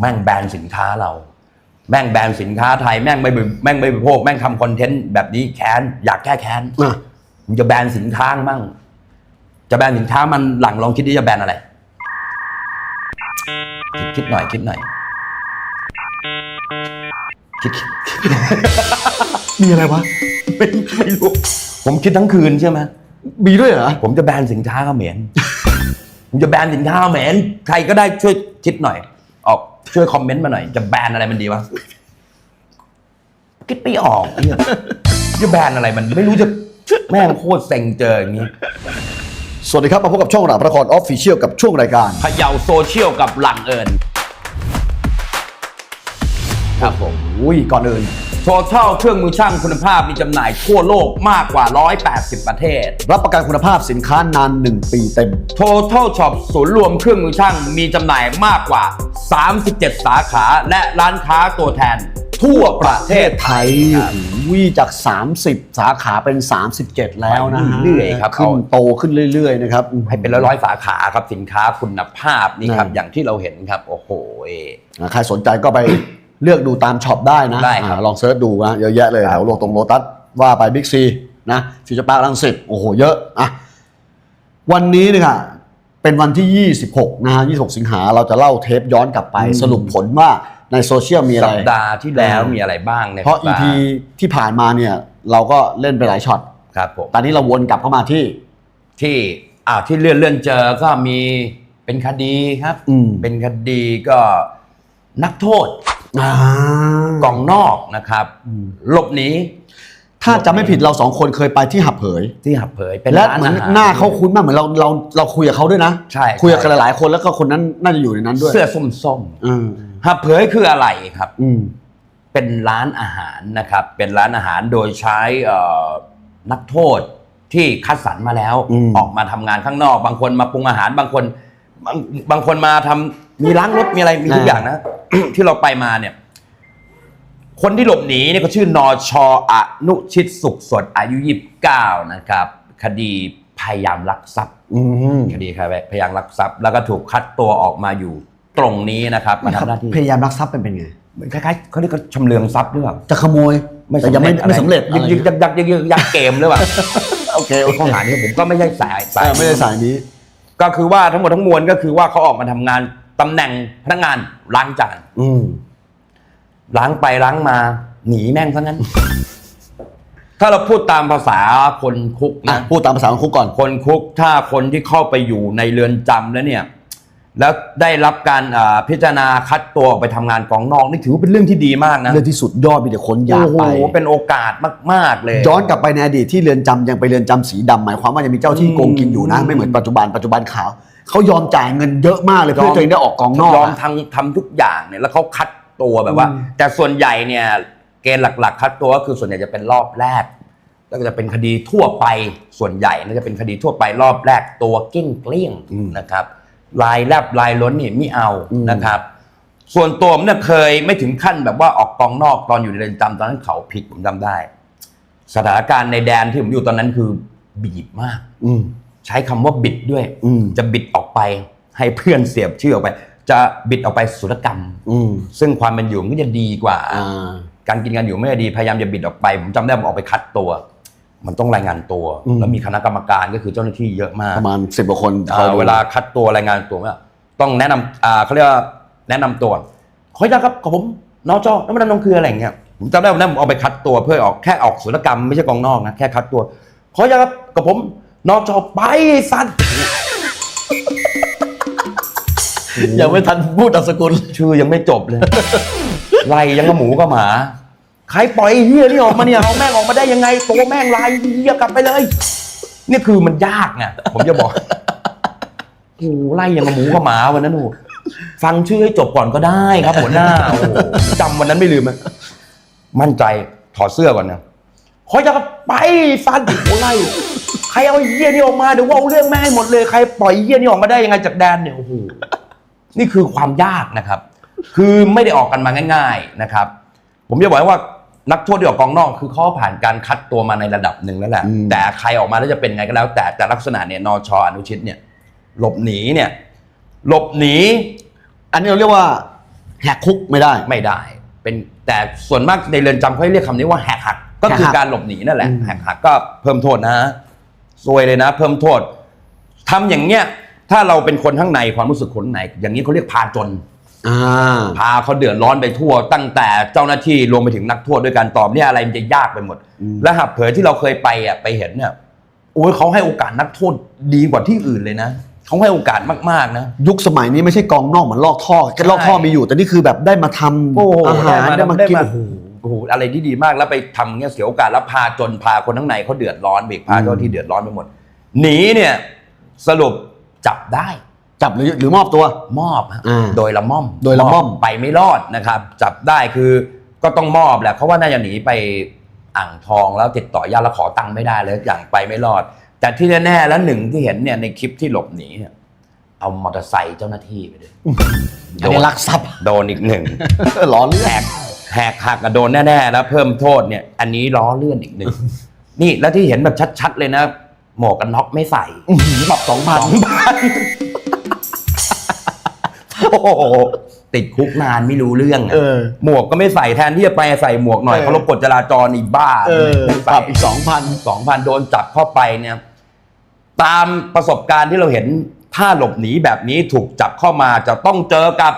แม่งแบนสินค้าเรา แม่งแบนสินค้าไทยแม่งไม่บริแม่งไม่บริโภคแม่งทำคอนเทนต์แบบนี้แค้นอยากแก้แค้นอะมึงจะแบนสินค้ามั่ง จะแบนสินค้ามันหลังลองคิดดิจะแบนอะไร คิดคิดหน่อยคิดหน่อยคิดคิดมีอะไรวะ ไม่ไม่รู้ ผมคิดทั้งคืนใช่ไหมมีด้วยเหรอ ผมจะแบนสินค้าเขมร ผมจะแบนสินค้าเขมรใครก็ได้ช่วยคิดหน่อยออก ช่วยคอมเมนต์มาหน่อย จะแบนอะไรมันดีวะคิดไม่ออกเนี่ยจะแบนอะไรมันไม่รู้จะแม่งโคตรเซ็งเจออย่างนี้ สวัสดีครับ มาพบกับช่องหลังพระครออฟฟิเชียลกับช่วงรายการเขย่าโซเชียลกับหลังเอิญครับผมอุ้ยก่อนอื่นโทเท่าเครื่องมือช่างคุณภาพมีจำหน่ายทั่วโลกมากกว่า 180 ประเทศ รับประกันคุณภาพสินค้านาน 1 ปีเต็ม Total Shop ศูนย์รวมเครื่องมือช่างมีจำหน่ายมากกว่า 37 สาขาและร้านค้าตัวแทน ทั่วประเทศไทยวิจาก 30 สาขาเป็น 37 แล้วนะฮะเรื่อยๆครับขึ้นโตขึ้นเรื่อยๆนะครับให้เป็นร้อยๆสาขาครับสินค้าคุณภาพนี่ครับนั่นอย่างที่เราเห็นครับโอ้โหเออะใครสนใจก็ไปเลือกดูตามช็อปได้นะได้ครับอะลองเซิร์ชดูนะเยอะแยะเลยครับแถวโลตรงโลตัสว่าไปบิ๊กซีนะฟิวเจอร์พาร์คลังสิตโอ้โหเยอะอะวันนี้เนี่ยค่ะ เป็นวันที่ 26 นะฮะ 26 สิงหา เราจะเล่าเทปย้อนกลับไป สรุปผลว่าในโซเชียลมีอะไร สัปดาห์ที่แล้วมีอะไรบ้างในเพราะ สัปด EP ห์ที่ผ่านมาเนี่ย เราก็เล่นไปหลายช็อต ครับผม ตอนนี้เราวนกลับเข้ามาที่ ที่อ่าที่เลื่อนเลื่อนเจอก็มีเป็นคดีครับ อืม เป็นคดีก็นักโทษอ่ากองนอกนะครับอืมหลบหนี ถ้าจะไม่ผิดเราสองคนเคยไปที่หับเผย ที่หับเผยเป็นและร้านเหมือนอาหาร หน้าเขาคุ้นมากเหมือนเราเราเราคุยกับเขาด้วยนะใช่ คุยกับใช่หลายๆคนแล้วก็คนนั้นน่าจะอยู่ในนั้นด้วยเสื้อส้มส้มอืมๆหับเผยคืออะไรครับ อืม เป็นร้านอาหารนะครับ เป็นร้านอาหารโดยใช้เอ่อนักโทษที่คัดสรรมาแล้วอืม ออกมาทำงานข้างนอก บางคนมาปรุงอาหารบางคนบางบางคนมาทำมีล้างรถมีอะไรมีทุกอย่างนะ ที่เราไปมาเนี่ย คนที่หลบหนีเนี่ยก็ชื่อนอชอนุชิตสุขสดอายุ 29 นะครับ คดีพยายามลักทรัพย์อืมคดีครับพยายามลักทรัพย์ แล้วก็ถูกคัดตัวออกมาอยู่ตรงนี้นะครับมาทำหน้าที่พยายามรักทรัพย์เป็นเป็นไงเหมือนคล้ายๆเขาเรียกว่าชำเลืองทรัพย์หรือเปล่าจะขโมยแต่ยังไม่ไม่สำเร็จยึกยึกยักยักยึกยึกยักเกมหรือเปล่าโอเคโอเคข้อหานี้ผมก็ไม่ใช่สายเออไม่ได้สายนี้ ก็คือว่าทั้งหมดทั้งมวลก็คือว่าเขาออกมาทำงานตำแหน่งพนักงานล้างจาน อืม ล้างไปล้างมา หนีแม่งซะงั้น ถ้าเราพูดตามภาษาคนคุกอะนะพูดตามภาษาของคุกก่อน คนคุกถ้าคนที่เข้าไปอยู่ในเรือนจำแล้วเนี่ย แล้วได้รับการอ่าพิจารณาคัดตัวออกไปทำงานกองนอกนี่ถือว่าเป็นเรื่องที่ดีมากนะเรื่องที่สุดยอดมีแต่คนอยากโอ้โหไป เป็นโอกาสมาก ๆ เลย ย้อนกลับไปในอดีตที่เรือนจำยังไปเรือนจำสีดำหมายความว่ายังมีเจ้าที่โกงกินอยู่นะ ไม่เหมือนปัจจุบันปัจจุบันขาวเขายอมจ่ายเงินเยอะมากเลยเพื่อตัวเองได้ออกกองนอกยอมอะ ทำทำทุกอย่างเนี่ยแล้วเขาคัด ตัวแบบว่าอืมแต่ส่วนใหญ่เนี่ยเกณฑ์หลัก ๆ คัดตัวก็คือส่วนใหญ่จะเป็นรอบแรก แล้วก็จะเป็นคดีทั่วไปส่วนใหญ่น่าจะเป็นคดีทั่วไปรอบแรกตัวเก้งเกลี้ยงนะครับ ลายแลบลายล้นนี่ไม่เอานะครับ ส่วนตัวผมเนี่ยเคยไม่ถึงขั้นแบบว่าออกกองนอกตอนอยู่ในเรือนจำตอนนั้นเขาผิดผมจำได้ สถานการณ์ในแดนที่ผมอยู่ตอนนั้นคือบีบมาก อืมใช้คำว่าบิดด้วยอืมจะบิดออกไปให้เพื่อนเสียบชื่อออกไป จะบิดออกไปสุรกรรม อืมซึ่งความเป็นอยู่มันก็จะดีกว่า อ่า การกินกันอยู่ไม่ได้ดีพยายามจะบิดออกไป ผมจำได้ผมออกไปคัดตัว มันต้องรายงานตัว อืม แล้วมีคณะกรรมการก็คือเจ้าหน้าที่เยอะมากประมาณสิบกว่าคนเอ่อคอยดูเวลาคัดตัวรายงานตัวเนี่ยต้องแนะนำอ่าเขาเรียกว่าแนะนำตัวขออนุญาตครับกับผมนอจอน้ำมันนองคืออะไรอย่างเงี้ยผมจำได้วันนั้นผมเอาไปคัดตัวเพื่อออกแค่ออกศุลกรรมไม่ใช่กองนอกนะแค่คัดตัวขออนุญาตครับกับผมนอจอไปสัตว์ ยังไม่ทันพูดนามสกุล ชื่อยังไม่จบเลย ไล่ยังกับหมูกับหมา ใครปล่อยไอ้เฮียนี่ออกมาเนี่ยเอาแม่งออกมาได้ยังไงตัวแม่งลายเฮียกลับไปเลย นี่คือมันยากไงผมจะบอกโอ้โหไล่ยังกับหมูกับหมาวันนั้นโอ้โหฟังชื่อให้จบก่อนก็ได้ครับหัวหน้าโอ้โหจำวันนั้นไม่ลืมเลยมั่นใจถอดเสื้อก่อนนะขอจะไปฟันโอ้ไล่ใครเอาไอ้เฮียนี่ออกมาเดี๋ยวว่าเอาเรื่องแม่งให้หมดเลยใครปล่อยไอ้เฮียนี่ออกมาได้ยังไงจากแดนเนี่ยโอ้โห นี่คือความยากนะครับ คือไม่ได้ออกกันมาง่าย ๆนะครับ ผมจะบอกว่านักโทษที่ออกกองนอกคือเขาผ่านการคัดตัวมาในระดับหนึ่งแล้วแหละอืมแต่ใครออกมาแล้วจะเป็นไงก็แล้ว แต่แต่ลักษณะเนี่ยนชอนุชิตเนี่ย หลบหนีเนี่ย หลบหนี อันนี้เราเรียกว่าแหกคุกไม่ได้ไม่ได้ เป็นแต่ส่วนมากในเรือนจำเขาเรียกคำนี้ว่าแหกหัก ก็คือแหกหักการหลบหนีนั่นแหละอืมแหกหักก็เพิ่มโทษนะซวยเลยนะ เพิ่มโทษทำอย่างเงี้ย ถ้าเราเป็นคนข้างในความรู้สึกคนข้างในอย่างนี้เขาเรียกพาจน อ่า พาเขาเดือดร้อนไปทั่ว ตั้งแต่เจ้าหน้าที่รวมไปถึงนักโทษด้วยการตอบเนี่ยอะไรมันจะยากไปหมดอืมและหับเผยที่เราเคยไปอะไปเห็นเนี่ยโอ้ยเขาให้โอกาสนักโทษดีกว่าที่อื่นเลยนะเขาให้โอกาสมากๆนะ ยุคสมัยนี้ไม่ใช่กองนอกเหมือนลอกท่อแค่ลอกท่อมีอยู่ แต่นี่คือแบบได้มาทำโอ้โหอาหารได้มากินได้โอ้โห โอ้โหอะไรที่ดีมากแล้วไปทำเงี้ยเสียโอกาสแล้วพาจนพาคนข้างในเขาเดือดร้อนเบรกพาอืมเจ้าที่เดือดร้อนไปหมดหนีเนี่ย สรุป จับได้ จับหรือหรือมอบตัว มอบฮะอ่าโดยละม่อมโดยละม่อมไปไม่รอดนะครับ จับได้คือก็ต้องมอบแหละเพราะว่าน่าจะหนีไปอ่างทองแล้วติดต่อญาติแล้วขอตังค์ไม่ได้เลยอย่างไปไม่รอด แต่ที่แน่ๆแล้วหนึ่งที่เห็นเนี่ยในคลิปที่หลบหนีเนี่ยเอามอเตอร์ไซค์เจ้าหน้าที่ไปเลยอันนี้ลักทรัพย์ โดนอีกหนึ่งล้อเลื่อแหนกแหกหักอะโดนแน่ๆแล้วเพิ่มโทษเนี่ย อันนี้ล้อเลื่อนอีกหนึ่ง นี่แล้วที่เห็นแบบชัด ๆ เลยนะ หมวกกันน็อกไม่ใส่ปรับสองพันโอ้โหติดคุกนานไม่รู้เรื่องอะเออ หมวกก็ไม่ใส่แทนที่จะไปใส่หมวกหน่อยเออเขารบกฎจราจรอีบ้าเออไม่ปใส่รับอีกสองพันสองพันโดนจับเข้าไปเนี่ย ตามประสบการณ์ที่เราเห็นถ้าหลบหนีแบบนี้ถูกจับเข้ามาจะต้องเจอกับ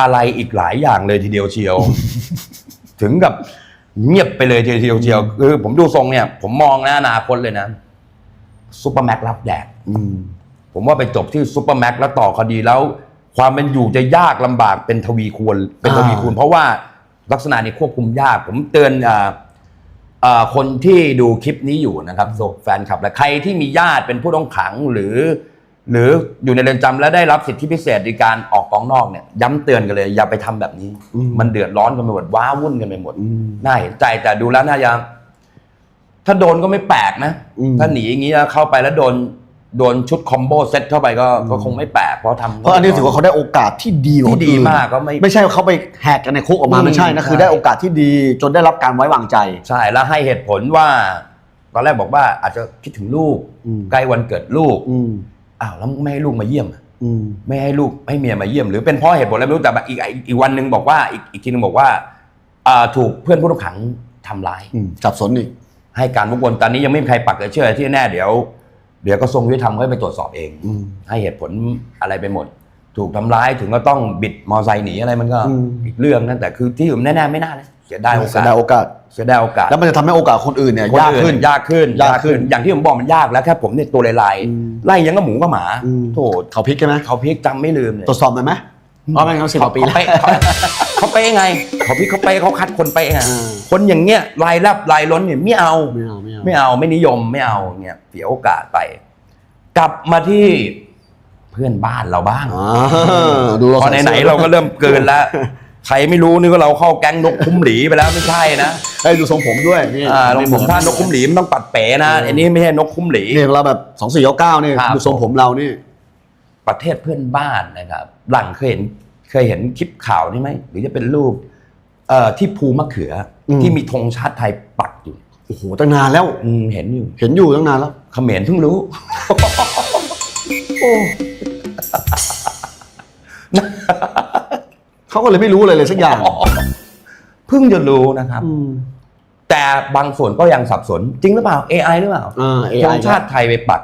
อะไรอีกหลายอย่างเลยทีเดียวเชียว ถึงกับเงียบไปเลยทีเดียวเชียวคือผมดูทรงเนี่ย ผมมองหน้าอนาคตเลยนะ ซูเปอร์แม็กรับแดกอืมผมว่าไปจบที่ซูเปอร์แม็กแล้วต่อคดีแล้ว ความเป็นอยู่จะยากลำบากเป็นทวีคูณเป็นทวีคูณเพราะว่าลักษณะนี้ควบคุมยาก ผมเตือนอ่าอ่าคนที่ดูคลิปนี้อยู่นะครับแฟนคลับและใครที่มีญาติเป็นผู้ต้องขังหรือ หรืออยู่ในเรือนจำและได้รับสิทธิพิเศษในการออกกองนอกเนี่ยย้ำเตือนกันเลย อย่าไปทำแบบนี้อืมมันเดือดร้อนกันไปหมดว้าวุ่นกันไปหมดอืมน่าเห็นใจแต่ดูแล้วน่าจะ ถ้าโดนก็ไม่แปลกนะ อืม ถ้าหนีอย่างนี้แล้วเข้าไปแล้วโดนโดนชุดคอมโบเซ็ตเข้าไปก็ก็คงไม่แปลกเพราะทำ เพราะอันนี้ถือว่าเขาได้โอกาสที่ดีกว่าที่คนดีอื่นมากก็ไม่ไม่ใช่ว่าเขาไปแหกกันในคุกออกมาอืมไม่ใช่นะใช่คือได้โอกาสที่ดีจนได้รับการไว้วางใจ ใช่แล้วให้เหตุผลว่าตอนแรกบอกว่าอาจจะคิดถึงลูกอืม ใกล้วันเกิดลูกอืมอ้าวแล้วไม่ให้ลูกมาเยี่ยมอะอืมไม่ให้ลูกให้เมียมาเยี่ยม หรือเป็นเพราะเหตุผลอะไรไม่รู้แต่อีกอีกอีกวันหนึ่งบอกว่าอีกอีกทีหนึงบอกว่าอ่าถูกเพื่อนผู้ต้องขังทำร้าย อืมจับสนอีก ให้การวกวนตอนนี้ยังไม่มีใครปักใจเชื่อที่แน่เดี๋ยว เดี๋ยวกระทรวงยุติธรรมเขาไปตรวจสอบเองอืมให้เหตุผลอะไรไปหมด ถูกทำร้ายถึงก็ต้องบิดมอไซค์หนีอะไรมันก็อืมอีกเรื่องนั่นแต่คือที่อื่นแน่ๆไม่น่านะเสียดายโอเสีกายสดายโอกาสเสียดายโอกาสแล้วมันจะทำให้โอกาสคนอื่นเนี่ยคนยากอื่ขึ้นยากขึ้นยากขึ้น อย่างที่ผมบอกมันยากแล้วแค่ผมเนี่ยตัวลายอืมๆไล่ยังก็หมูก็หมาอืมโถเขาพลิกใช่ไหมเขาพลิกจำไม่ลืมเลยตรวจสอบหน่อยไหม เพราะไม่งั้นสิบกว่าปีเขาแล้วเป๊ะเขาเขาเป๊ะไงเขาพลิกเขาเป๊ะเขาคัดคนเป๊ะไงอ่าคนอย่างเงี้ยลายรับลายล้นเนี่ยไม่เอาไม่เอาไม่เอาไม่เอาไม่นิยมไม่เอาเงี้ยเสียโอกาสไป กลับมาที่เพื่อนบ้านเราบ้างอ่าดูเราพอใส่ไหนสื้ๆเราก็เริ่มเกินแล้วใครไม่รู้นึกว่าเราเข้าแก๊งนกคุ้มหลีไปแล้วไม่ใช่นะเอ้ยดูทรงผมด้วยนี่อ่าลงผมถ้านกคุ้มหลีมันต้องปัดเป๋นะอันนี้ไม่ใช่นกคุ้มหลีนี่เราแบบสองสี่เก้านี่ครับดูทรงผมเรานี่ ประเทศเพื่อนบ้านนะครับ หลังเคยเห็นเคยเห็นคลิปข่าวนี่ไหมหรือจะเป็นรูปเอ่อที่ภูมะเขืออม ที่มีธงชาติไทยปักอยู่โอ้โหตั้งนานแล้ว อืมเห็นอยู่เห็นอยู่ตั้งนานแล้ว เขมรเพิ่งรู้ เขาก็เลยไม่รู้อะไรเลยสักอย่างเพิ่งจะรู้นะครับ อืมแต่บางส่วนก็ยังสับสน จริงหรือเปล่า AI หรือเปล่า อ่า ธ AI งชาติไทยไปปัก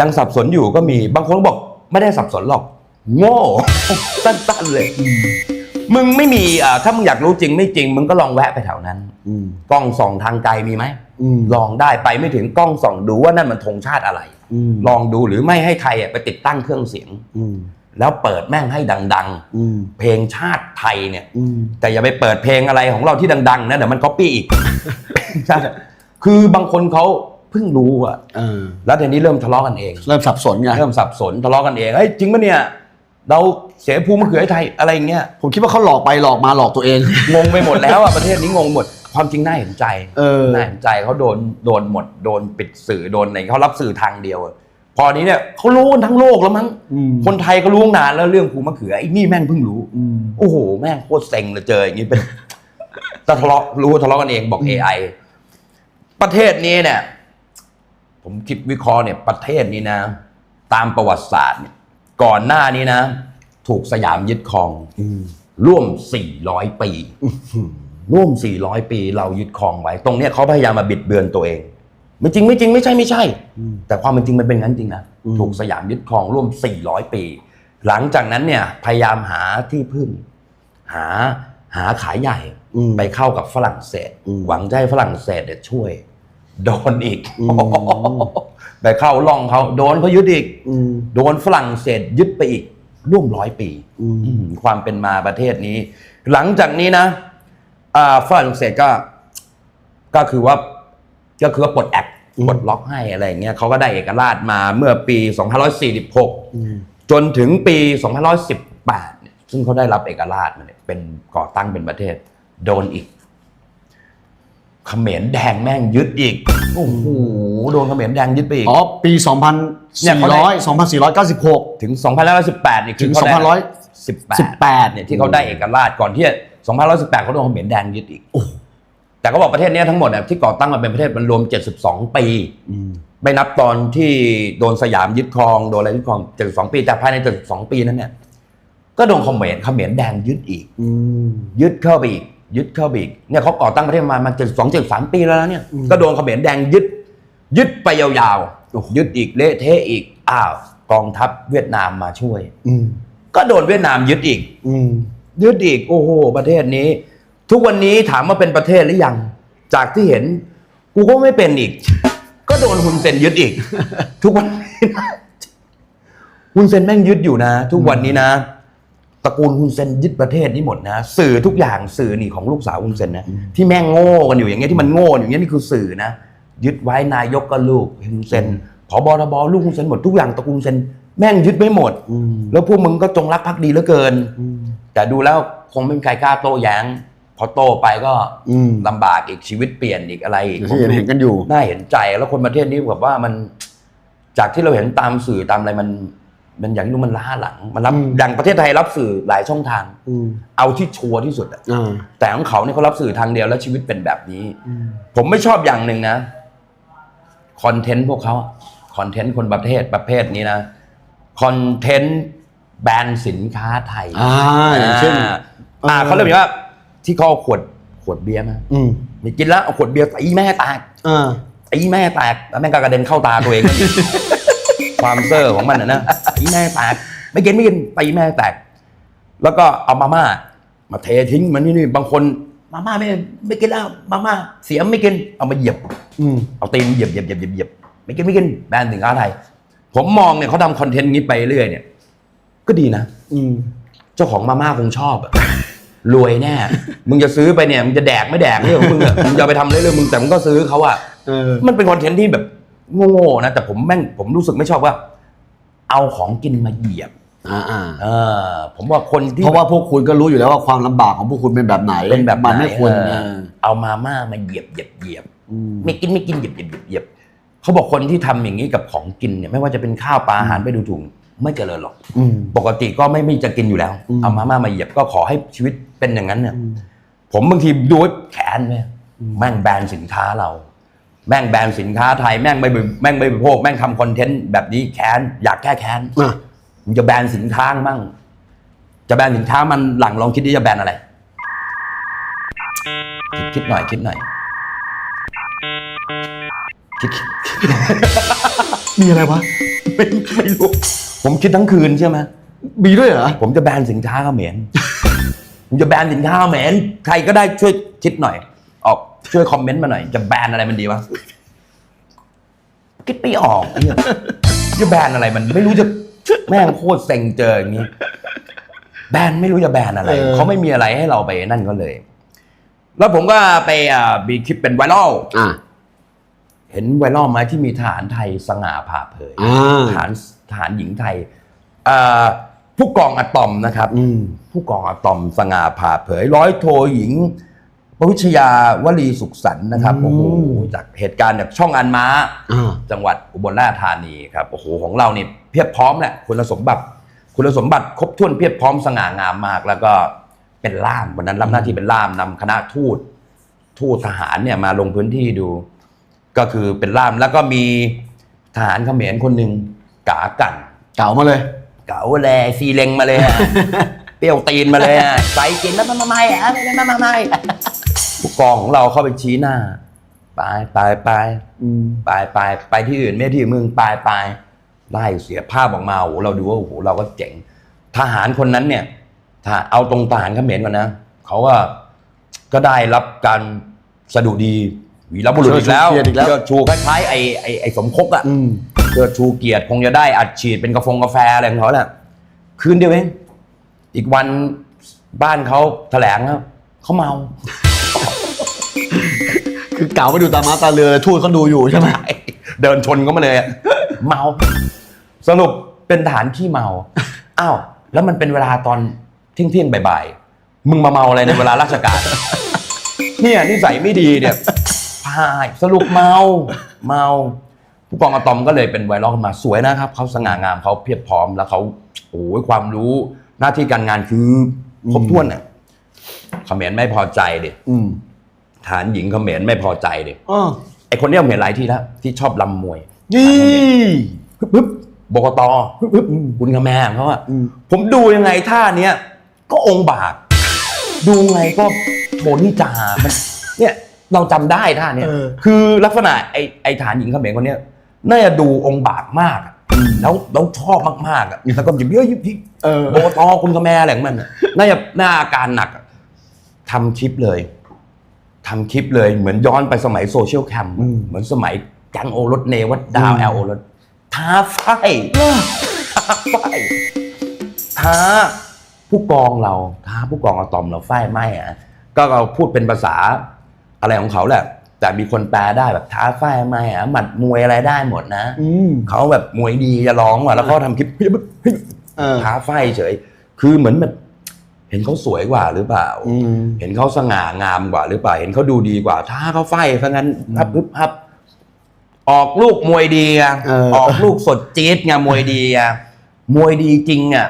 ยังสับสนอยู่ก็มีบางคนก็บอก ไม่ได้สับสนหรอก โง่ สั้นๆเลย มึงไม่มีอ่าถ้ามึงอยากรู้จริงไม่จริง มึงก็ลองแวะไปแถวนั้นอืม กล้องส่องทางไกลมีไหมอืม ลองได้ไปไม่ถึงกล้องส่องดูว่านั่นมันธงชาติอะไร อืมลองดูหรือไม่ให้ใครอะไปติดตั้งเครื่องเสียง อืมแล้วเปิดแม่งให้ดัง อืมๆ เพลงชาติไทยเนี่ย อืมแต่อย่าไปเปิดเพลงอะไรของเราที่ดัง ๆ นะเดี๋ยวมันก๊อปปี้อีก ใช่คือบางคนเขา เพิ่งรู้อะเออแล้วทีนี้เริ่มทะเลาะกันเอง เริ่มสับสนไงเริ่มสับสนทะเลาะกันเองเฮ้ยจริงปะเนี่ย เราเสียภูมิมะเขือไทยอะไรอย่างเงี้ยผมคิดว่าเขาหลอกไปหลอกมาหลอกตัวเองงงไปหมดแล้วอะประเทศนี้งงหมดความจริงน่าเห็นใจเออน่าเห็นใจเขาโดนโดนหมดโดนปิดสื่อโดนอะไรเขารับสื่อทางเดียวอะพอนี้เนี่ยเขารู้กันทั้งโลกแล้วมั้งอืมคนไทยก็รู้นานแล้วเรื่องภูมิมะเขือไอ้นี่แม่งเพิ่งรู้อืมโอ้โห แม่งโคตรเซ็งเลยเจออย่างนี้เป็นจะทะเลาะรู้ทะเลาะกันเองบอก AI ประเทศนี้เนี่ย ผมคิดวิเคราะห์เนี่ยประเทศนี้นะ ตามประวัติศาสตร์เนี่ยก่อนหน้านี้นะ ถูกสยามยึดครองอืมร่วม 400 ปีร่วม 400 ปีเรายึดครองไว้ ตรงเนี้ยเขาพยายามมาบิดเบือนตัวเอง ไม่จริงไม่จริงไม่ใช่ไม่ใช่อืมแต่ความเป็นจริงมันเป็นงั้นจริงนะอืมถูกสยามยึดครองร่วม 400 ปี หลังจากนั้นเนี่ยพยายามหาที่พึ่ง หาหาขายใหญ่อืมไปเข้ากับฝรั่งเศสอืมหวังจะให้ฝรั่งเศสเนี่ยช่วย โดนอีกอืม ไปเข้าล่องเขาโดนเขายึดอีก อืมโดนฝรั่งเศสยึดไปอีก ร่วมร้อยปี อืมอืมความเป็นมาประเทศนี้ หลังจากนี้นะอ่าฝรั่งเศสก็ ก็คือว่าก็คือว่าปลดแอกอืมปลดล็อกให้อะไรอย่างเงี้ยเขาก็ได้เอกราชมาเมื่อปี 2546 อืมจนถึงปี 2518เนี่ยซึ่งเขาได้รับเอกราชมาเนี่ยเป็นก่อตั้งเป็นประเทศ โดนอีก เขมรแดงแม่งยึดอีกโอ้โหโดนเขมรแดงยึดไปอีก อ๋อ ปีเนี่ยเขาได้2400 2496 ถึง2518นี่ถึคืงอเขาได้2518 18 เนี่ยที่เขาได้เอกราชก่อนที่2518เขาโดนเขมรแดงยึดอีกแต่เขาบอกประเทศเนี้ยทั้งหมดเนี่ยที่ก่อตั้งมาเป็นประเทศมันรวม 72 ปีอืมไม่นับตอนที่โดนสยามยึดครองโดนอะไรยึดครอง 72 ปี แต่ภายใน 72 ปีนั้นเนี่ยก็โดนเขมรเขมรแดงยึดอีกอืมยึดเข้าไปอีก ยึดเข้าไปอีกเนี่ยเขาก่อตั้งประเทศมามา72 73ปีแล้วนะเนี่ยอืมก็โดนเขมรแดงยึด ยึดไปยาวโอ้โหๆยึดอีกเละเทะอีกอ้าวกองทัพเวียดนามมาช่วย อืมก็โดนเวียดนามยึดอีก อืมยึดอีกโอ้โห ประเทศนี้ ทุกวันนี้ถามว่าเป็นประเทศหรือยัง จากที่เห็น กูก็ไม่เป็นอีก ก็โดนฮุนเซนยึดอีก ทุกวันนี้นะฮุนเซนแม่งยึดอยู่นะ ทุกวันนี้นะ ตระกูลฮุนเซนยึดประเทศนี้หมดนะ สื่อทุกอย่างสื่อนี่ของลูกสาวฮุนเซนนะที่แม่งโง่กันอยู่อย่างเงี้ยที่มันโง่อยู่อย่างเงี้ยนี่คือสื่อนะยึดไว้นายกก็ลูกฮุนเซนผบทบลูกฮุนเซนหมดทุกอย่างตระกูลฮุนเซนแม่งยึดไม่หมดอืมแล้วพวกมึงก็จงรักภักดีเหลือเกินอืมแต่ดูแล้วคงไม่มีใครกล้าโต้แย้งพอโต้ไปก็อืมลำบากอีกชีวิตเปลี่ยนอีกอะไรอีกอย่างที่เห็นเห็นกันอยู่น่าเห็นใจแล้วคนประเทศนี้แบบว่ามัน จากที่เราเห็นตามสื่อตามอะไรมัน มันอย่างที่รู้มันล้าหลัง มันรับอืมอย่างประเทศไทยรับสื่อหลายช่องทางอืมเอาที่ชัวร์ที่สุดอะอ่าแต่ของเขาเนี่ยเขารับสื่อทางเดียวแล้วชีวิตเป็นแบบนี้อืมผมไม่ชอบอย่างหนึ่งนะคอนเทนต์พวกเขาคอนเทนต์คนประเทศประเภทนี้นะคอนเทนต์แบรนด์สินค้าไทยอ่าอย่างเช่นอ่าอ่าเขาเรียกว่า ที่เขาเอาขวดขวดเบียร์มาอืมไม่กินแล้วเอาขวดเบียร์ตีแม่แตกอ่าตีแม่แตกแล้วแม่งก็กระเด็นเข้าตาตัวเอง ความเซอร์ของมันนะนะตีแม่แตกไม่กินไม่กินตีแม่แตก แล้วก็เอามาม่ามาเททิ้งมันนี่นี่บางคนมาม่าไม่ไม่กินแล้วมาม่าเสียไม่กินเอามาเหยียบอืมเอาตีนเหยียบเหยียบเหยียบเหยียบเหยียบไม่กินไม่กินแบรนด์สินค้าไทย ผมมองเนี่ยเขาทำคอนเทนต์นี้ไปเรื่อยเนี่ย ก็ดีนะอืมเจ้าของมาม่าคงชอบอะรวยแน่ มึงจะซื้อไปเนี่ยมึงจะแดกไม่แดกเรื่องของมึงอะมึงจะเอาไปทำเรื่องมึงแต่มึงก็ซื้อเขาอะเออมันเป็นคอนเทนต์ที่แบบ โง่ๆนะแต่ผมแม่งผมรู้สึกไม่ชอบว่า เอาของกินมาเหยียบอ่าอ่าเออผมว่าคนที่เพราะว่าพวกคุณก็รู้อยู่แล้วว่าความลำบากของพวกคุณเป็นแบบไหนเป็นแบบมันไม่หควรเออเออเอามาม่ามาเหยียบเหยียบเหยียบอืมไม่กินไม่กินเหยียบเหยียบเหยียบเหยียบเขาบอกคนที่ทำอย่างนี้กับของกินเนี่ยไม่ว่าจะเป็นข้าวปลาอาหารไปดูถูกไม่เจริญหรอกอืมปกติก็ไม่ไม่จะกินอยู่แล้วอืมเอามาม่ามาเหยียบก็ขอให้ชีวิตเป็นอย่างนั้นเนี่ยอืมผมบางทีดูแขนแม่งแม่งแบรนด์สินค้าเรา แม่งแบรนด์สินค้าไทยแม่งไม่บริแม่งไม่บริโภคแม่งทำคอนเทนต์แบบนี้แค้นอยากแก้แค้นอะมึงจะแบรนด์สินค้ามั่งจะแบรนด์สินค้ามันหลังลองคิดดิจะแบรนด์อะไร คิดคิดหน่อยคิดหน่อยคิด มีอะไรวะ ไม่ไม่รู้ ผมคิดทั้งคืนใช่ไหมมีด้วยเหรอ ผมจะแบนสินค้าเขมร ผมจะแบนสินค้าเขมรใครก็ได้ช่วยคิดหน่อยออก ช่วยคอมเมนต์มาหน่อย จะแบนอะไรมันดีวะคิดไม่ออกไอ้เหี้ยจะแบนอะไรมันไม่รู้จะแม่งโคตรเซ็งเจออย่างนี้ แบนไม่รู้จะแบนอะไรเออเขาไม่มีอะไรให้เราไปนั่นก็เลย แล้วผมก็ไปอ่ามีคลิปเป็นไวรัลอ่าเห็นไวรัลไหมที่มีทหารไทยสง่าผ่าเผยอ่าทหารทหารหญิงไทยเอ่อผู้กองอะตอมนะครับอืมผู้กองอะตอมสง่าผ่าเผย ร้อยโทหญิง ปวิชยาวลีสุขสันต์นะครับอืมโอ้โหจากเหตุการณ์จากช่องอันม้าอ่าจังหวัดอุบลราชธานีครับโอ้โหของเรานี่เพียบพร้อมแหละคุณสมบัติ คุณสมบัติครบถ้วนเพียบพร้อมสง่างามมาก แล้วก็เป็นล่ามวันนั้นรับหน้าที่เป็นล่ามนำคณะทูตทูตทหารเนี่ยมาลงพื้นที่ดู ก็คือเป็นล่ามแล้วก็มีทหารเขมรคนหนึ่งกากันเก่ามาเลย เก๋าแลซีเลงมาเลยอะเปรี้ยวตีนมาเลยอะใส่กินมามามาไม่อะไม่มามาไม่ ผู้กองของเราเข้าไปชี้หน้า ไปไปไปอืมไปไปไปที่อื่นไม่ที่มึงไปไปไล่เสียภาพออกมาโอ้โหเราดูว่าโอ้โหเราก็เจ๋ง ทหารคนนั้นเนี่ย ถ้าเอาตรงทหารเขมรก่อนนะเขาว่าก็ได้รับการสะดุดีวีรบุรุษอีกแล้วเชิดชูเกียรติอีกแล้วเชิดชูคล้ายๆไอ้ไอ้ไอ้สมคกอะอืมเชิดชูเกียรติคงจะได้อัดฉีดเป็นกาแฟกาแฟอะไรของเขาแหละคืนเดียวเองอีกวันบ้านเขาแถลงแล้วเขาเมา คือเก่าไปดูตามาตาเรือทูตเขาดูอยู่ใช่ไหมเดินชนเขามาเลยอะเมาสรุปเป็นทหารขี้เมาอ้าวแล้วมันเป็นเวลาตอนเที่ยงเที่ยงๆบ่ายๆมึงมาเมาอะไรในเวลาราชการ เนี่ยนิสัยไม่ดีเนี่ยพายสรุปเมาเมาผู้กองอะตอมก็เลยเป็นไวรัลขึ้นมาสวยนะครับเขาสง่างามเขาเพียบพร้อมแล้วเขาโอ้ยความรู้หน้าที่การงานคือครบถ้วนอะเขมรไม่พอใจเด็อืม ฐานหญิงเขมรไม่พอใจเด็อ๋อไอคนเนี้ยผมเห็นหลายที่แล้วที่ชอบลำมวยนี่ปึ๊บปึ๊บบกตปึ๊บปึ๊บคุณกระแมเขาอะอืมผมดูยังไงท่าเนี้ยก็องค์บาก ดูไงก็โบนี่จามันเนี่ยเราจำได้ท่าเนี้ยเออคือลักษณะไอไอฐานหญิงเขมรคนเนี้ยน่าจะดูองค์บากมากอะแล้วแล้วชอบมากๆอะแล้วก็หยิบเยอะยิบยิบเออโบตคุณกระแมอะไรของมันอะน่าจะหน้าอาการหนักอะทำคลิปเลย ทำคลิปเลยเหมือนย้อนไปสมัยโซเชียลแคมอืม เหมือนสมัยจังโอรสเนวัดดาวอืมแอลโอรสท้าไฟท้าไฟท้าผู้กองเราท้าผู้กองอะตอมเราไฟไม่อะก็เราพูดเป็นภาษาอะไรของเขาแหละ แต่มีคนแปลได้แบบท้าไฟไม่อะหมัดมวยอะไรได้หมดนะ อืมเขาแบบมวยดีจะร้องว่ะแล้วเขาทำคลิปเฮ้ยเฮ้ยเออท้าไฟเฉย คือเหมือนแบบ เห็นเขาสวยกว่าหรือเปล่าอืมเห็นเขาสง่างามกว่าหรือเปล่า เห็นเขาดูดีกว่า ถ้าเขาไฟซะงั้นพับพึบพับ ออกลูกมวยดีอะเออออกลูกสดจี๊ดไงมวยดีอะมวยดีจริงอะ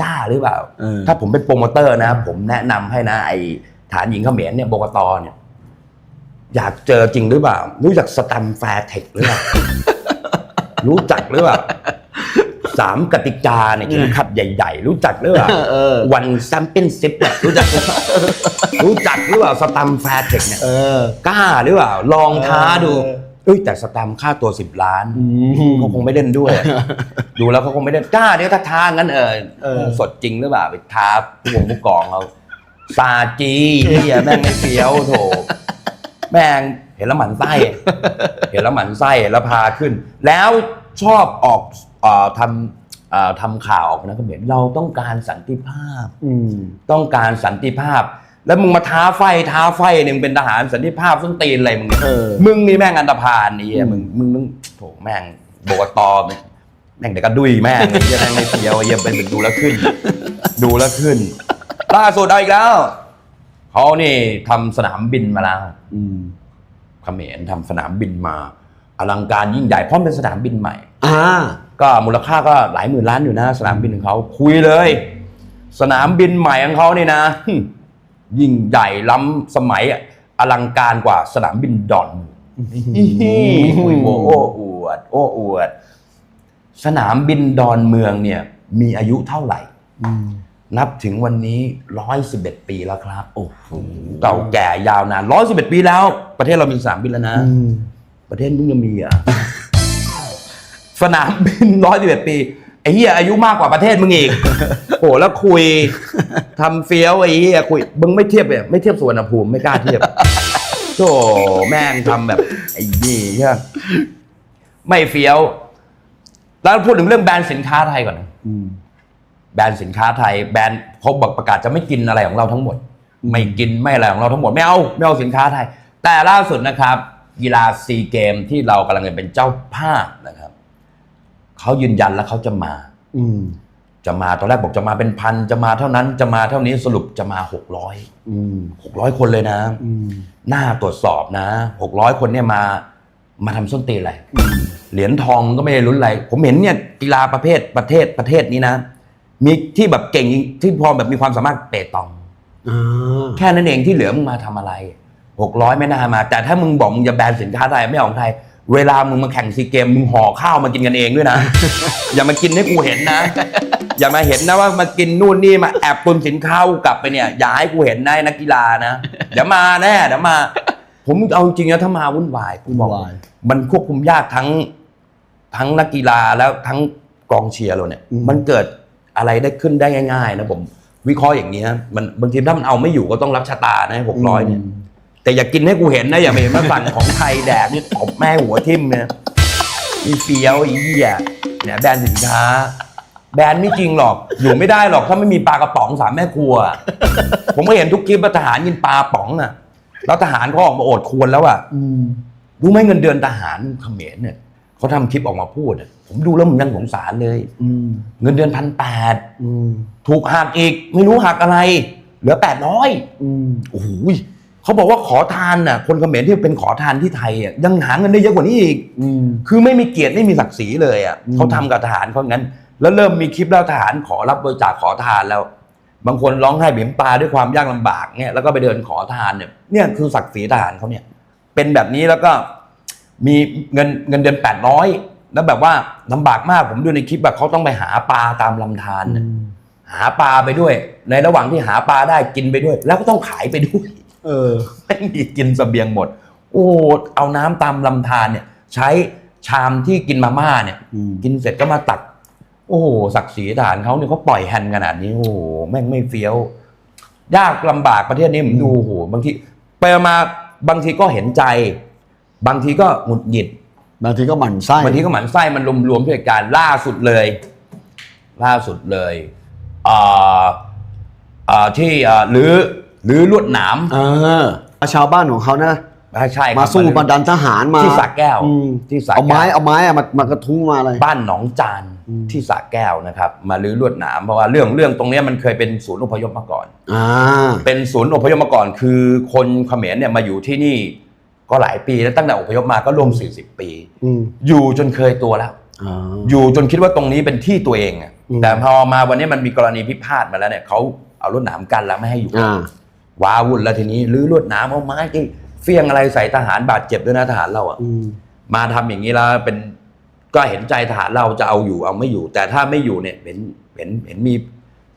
กล้าหรือเปล่าเออถ้าผมเป็นโปรโมเตอร์นะ ผมแนะนำให้นะ ไอฐานหญิงเขมรเนี่ยบกตเนี่ย อยากเจอจริงหรือเปล่า รู้จักสแตัมแฟร์เทคหรือเปล่า รู้จักหรือเปล่า สามกติกาเนี่ยเข็มขัดใหญ่ๆ รู้จักหรือเปล่าเออวันแซมเปิลซิปเนี่ยรู้จักหรือเปล่ารู้จักหรือเปล่าสแตัมแฟร์เทคเนี่ยเออกล้าหรือเปล่าลองท้าดูเออเอ้ยแต่สแตัมค่าตัวสิบล้านอืมเขาคงไม่เล่นด้วย ดูแล้วเขาคงไม่เล่นกล้าเดี๋ยวถ้าท้างั้นเออเออสดจริงหรือเปล่าไปท้าผู้วงผู้กองเขาซาจีเฮียแม่งไม่เฟี้ยวโถแม่งเห็นแล้วหมันไส้ เห็นแล้วหมันไส้แล้วพาขึ้น แล้วชอบออก เอ่อทำเอ่อทำข่าวออกนะก็เหมือนเราต้องการสันติภาพ อืม ต้องการสันติภาพ แล้วมึงมาท้าไฟท้าไฟเนี่ยมึงเป็นทหารสันติภาพส้นตีนอะไรมึงเนี่ยเออมึงนี่แม่งอันตรพานนี่อืม มึงมึงมึงโถแม่งบกตแม่งแม่งเด็กกระดุยแม่งไอ้เหี้ยแม่งไม่เฟี้ยวไอ้เหี้ยเป็นดูแล้วขึ้น ดูแล้วขึ้น ล่าสุดเอาอีกแล้วเขานี่ทำสนามบินมาแล้ว อืมเขมรทำสนามบินมา อลังการยิ่งใหญ่เพราะมันเป็นสนามบินใหม่ อ่า ก็มูลค่าก็หลายหมื่นล้านอยู่นะ สนามบินของเขาคุยเลย สนามบินใหม่ของเขานี่นะหึยิ่งใหญ่ล้ำสมัยอลังการกว่าสนามบินดอนคุยโอ้โอ้อวด โอ้อวด สนามบินดอนเมืองเนี่ย มีอายุเท่าไหร่อืมนับถึงวันนี้ร้อยสิบเอ็ดปีแล้วครับ โอ้โหเก่าแก่ยาวนานร้อยสิบเอ็ดปีแล้ว ประเทศเรามีสนามบินแล้วนะอืมประเทศมึงยังมีอะ สนามบินร้อยสิบเอ็ดปีไอ้เหี้ยอายุมากกว่าประเทศมึงอีก โหแล้วคุยทำเฟี้ยวไอ้เหี้ยคุยมึงไม่เทียบเลยไม่เทียบสุวรรณภูมิไม่กล้าเทียบโธ่แม่งทำแบบไอ้นี่ใช่ไหมไม่เฟี้ยว แล้วพูดถึงเรื่องแบรนด์สินค้าไทยก่อนนะ อืม แบรนด์สินค้าไทยแบรนด์เขาบอกประกาศจะไม่กินอะไรของเราทั้งหมด ไม่กินไม่อะไรของเราทั้งหมดไม่เอาไม่เอาสินค้าไทย แต่ล่าสุดนะครับ กีฬาซีเกมที่เรากำลังจะเป็นเจ้าภาพนะครับ เขายืนยันแล้วเขาจะมา อืมจะมาตอนแรกบอกจะมาเป็นพันจะมาเท่านั้นจะมาเท่านี้สรุปจะมาหกร้อยอืมหกร้อยคนเลยนะอืมหน้าตรวจสอบนะหกร้อยคนเนี่ยมา มาทำส้นตีนอะไรเหรียญทองก็ไม่ได้ลุ้นอะไร ผมเห็นเนี่ยกีฬาประเภทประเทศประเทศนี้นะ มีที่แบบเก่งที่พอแบบมีความสามารถเปตองอ่าแค่นั้นเองที่เหลือมึงมาทำอะไรหกร้อยไม่น่ามา แต่ถ้ามึงบอกมึงจะแบนสินค้าไทยไม่เอาของไทย เวลามึงมาแข่งซีเกมมึงห่อข้าวมากินกันเองด้วยนะ อย่ามากินให้กูเห็นนะ อย่ามาเห็นนะว่ามากินนู่นนี่มาแอบตุนสินค้ากลับไปเนี่ยอย่าให้กูเห็นนายนักกีฬานะเดี๋ยวมาแน่เดี๋ยวมา ผมเอาจริงๆนะถ้ามาวุ่นวายผมบอกวุ่นวาย มันควบคุมยากทั้งทั้งนักกีฬาแล้วทั้งกองเชียร์เราเนี่ยอืมมันเกิดอะไรได้ขึ้นได้ง่าย ๆ นะผมวิเคราะห์อย่างนี้นะมันบางทีถ้ามันเอาไม่อยู่ก็ต้องรับชะตานะหกร้อยเนี่ย แต่อย่ากินให้กูเห็นนะอย่าไปเห็นมาสั่งของไทยแดกนี่ตบแม่หัวทิ่มเนี่ยอีเฟี้ยวอีเหี้ยเนี่ยแบรนด์สินค้า แบรนด์ไม่จริงหรอก อยู่ไม่ได้หรอกถ้าไม่มีปลากระป๋องสามแม่ครัว ผมก็เห็นทุกคลิปว่าทหารกินปลาป๋องอะ แล้วทหารเขาออกมาโอดควรแล้วอะอืมรู้ไหมเงินเดือนทหารเขมรเนี่ยเขาทำคลิปออกมาพูดอะผมดูแล้วผมยังสงสารเลยอืมเงินเดือนพันแปดอืมถูกหักอีก ไม่รู้หักอะไร เหลือแปดร้อยอืมโอ้โห เขาบอกว่าขอทานน่ะคนเขมรที่เป็นขอทานที่ไทยอะยังหาเงินได้เยอะกว่านี้อีก อืม คือไม่มีเกียรติไม่มีศักดิ์ศรีเลยอะอืม เขาทำกับทหารเขางั้น แล้วเริ่มมีคลิปแล้วทหารขอรับบริจาคขอทานแล้ว บางคนร้องไห้เบียมปลาด้วยความยากลำบากเนี่ยแล้วก็ไปเดินขอทานเนี่ยเนี่ยคือศักดิ์ศรีทหารเขาเนี่ย เป็นแบบนี้แล้วก็มีเงินเงินเดือนแปดร้อยแล้วแบบว่าลำบากมากผมดูในคลิปแบบเขาต้องไปหาปลาตามลำธารน่ะหาปลาไปด้วย ในระหว่างที่หาปลาได้กินไปด้วย แล้วก็ต้องขายไปด้วย เออไม่มีกินเสบียงหมด โอ้เอาน้ำตามลำธารเนี่ย ใช้ชามที่กินมาม่าเนี่ยอืมกินเสร็จก็มาตัก โอ้โหศักดิ์ศรีทหารเขาเนี่ยเขาปล่อยแฮนด์ขนาดนี้โอ้โหแม่งไม่เฟี้ยวยากลำบากประเทศนี้ผมดูโอ้โหบางทีไปมาบางทีก็เห็นใจ บางทีก็หงุดหงิด บางทีก็หมั่นไส้บางทีก็หมั่นไส้มันรวมๆด้วยการล่าสุดเลย ล่าสุดเลยอ่าอ่าที่อ่าหรือ หรือลวดหนามเออชาวบ้านของเขานะใช่ครับมาสู้มาดันทหารมาที่สระแก้วอืมที่สระเอาไม้แก้วเอาไม้อะมามากระทุ้งมาเลยบ้านหนองจานอืมที่สระแก้วนะครับ มาลื้อลวดหนามเพราะว่าเรื่องเรื่องตรงเนี้ยมันเคยเป็นศูนย์อพยพมาก่อนอ่าเป็นศูนย์อพยพมาก่อน คือคนเขมรเนี่ยมาอยู่ที่นี่ก็หลายปีแล้วตั้งแต่อพยพมาก็รวม 40 ปีอืมอยู่จนเคยตัวแล้วอ่าอยู่จนคิดว่าตรงนี้เป็นที่ตัวเองอะอืมแต่พอมาวันนี้มันมีกรณีพิพาทมาแล้วเนี่ยเขาเอาลวดหนามกันแล้วไม่ให้อยู่อ่า ว้าวุ่นแล้วทีนี้ลื้อลวดหนามเอาไม้ที่เฟี้ยงอะไรใส่ทหารบาดเจ็บด้วยนะทหารเราอะอืมมาทำอย่างนี้แล้วเป็นก็เห็นใจทหารเราจะเอาอยู่เอาไม่อยู่ แต่ถ้าไม่อยู่เนี่ยเห็นเห็นเห็นมี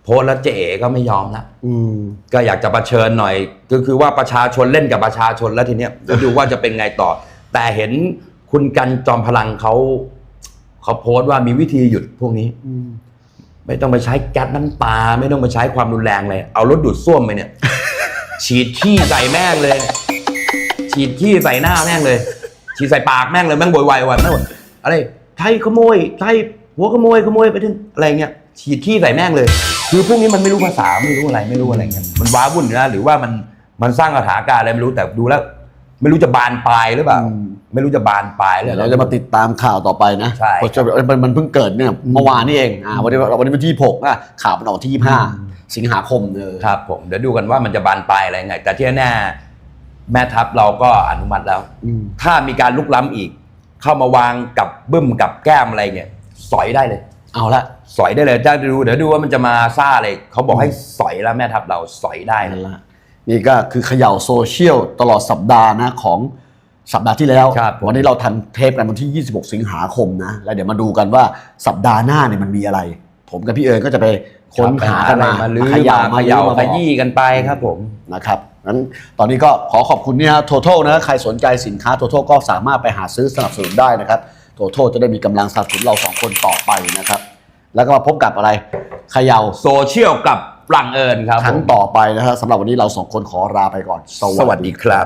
โพสต์แล้วเจ๊เอ๋ก็ไม่ยอมละอืมก็อยากจะประเชิญหน่อย ก็คือว่าประชาชนเล่นกับประชาชนแล้วทีเนี้ยจะดูว่าจะเป็นไงต่อ แต่เห็นคุณกันจอมพลังเขาเขาโพสต์ว่ามีวิธีหยุดพวกนี้อืมไม่ต้องไปใช้แก๊สน้ำตา ไม่ต้องไปใช้ความรุนแรงเลยเอารถดูดซ่วมไปเนี่ย ฉีดขี้ใส่แม่งเลย ฉีดขี้ใส่หน้าแม่งเลย ฉีดใส่ปากแม่งเลยแม่งโวยวายโวยวายแม่งบอกอะไรไทยขโมยไทยหัวขโมยขโมยไปถึงอะไรเงี้ยฉีดขี้ใส่แม่งเลย คือพวกนี้มันไม่รู้ภาษาไม่รู้อะไรไม่รู้อะไรเงี้ยมันว้าวุ่นนะหรือว่ามันมันสร้างสถานการณ์อะไรไม่รู้แต่ดูแล้ว ไม่รู้จะบานปลายหรือเปล่าอืมไม่รู้จะบานปลายหรือเดี๋ยวอะไรเราจะมาติดตามข่าวต่อไปนะใช่ เพราะจะมันมันเพิ่งเกิดเนี่ยเมื่อวานนี่เองอ่าวันนี้วันนี้วันที่หกนะข่าวมันออกที่ยี่ห้า สิงหาคมเออครับผมเดี๋ยวดูกันว่ามันจะบานปลายอะไรไง แต่ที่แน่ๆแม่ทัพเราก็อนุมัติแล้วอืมถ้ามีการลุกล้ำอีก เข้ามาวางกับบึ้มกับแก้มอะไรเงี้ยสอยได้เลย เอาละสอยได้เลยจะดูเดี๋ยวดูว่ามันจะมาซ่าอะไรเขาบอกให้สอยแล้วแม่ทัพเราสอยได้นั่นะนละนี่ก็คือเขย่าโซเชียลตลอดสัปดาห์นะของสัปดาห์ที่แล้วครับผมวันนี้เราทันเทปกันวันที่ 26 สิงหาคมนะ แล้วเดี๋ยวมาดูกันว่าสัปดาห์หน้าเนี่ยมันมีอะไร ผมกับพี่เอิญก็จะไปค้นหากันอะไรมามาลื้อเขย่ามามาเขย่าลื้อมาขบอกยี้กันไปครับผมนะครับงั้นตอนนี้ก็ขอขอบคุณเนี่ยโทโทนะใครสนใจสินค้าโทโทก็สามารถไปหาซื้อสนับสนุนได้นะครับโทโทจะได้มีกำลังสนับสนุนเราสองคนต่อไปนะครับ แล้วก็มาพบกับอะไรเขย่าโซเชียลกับหลังเอิญครับครั้ผงมต่อไปนะฮะสำหรับวันนี้เราสองคนขอลาไปก่อน สวัสดีครับ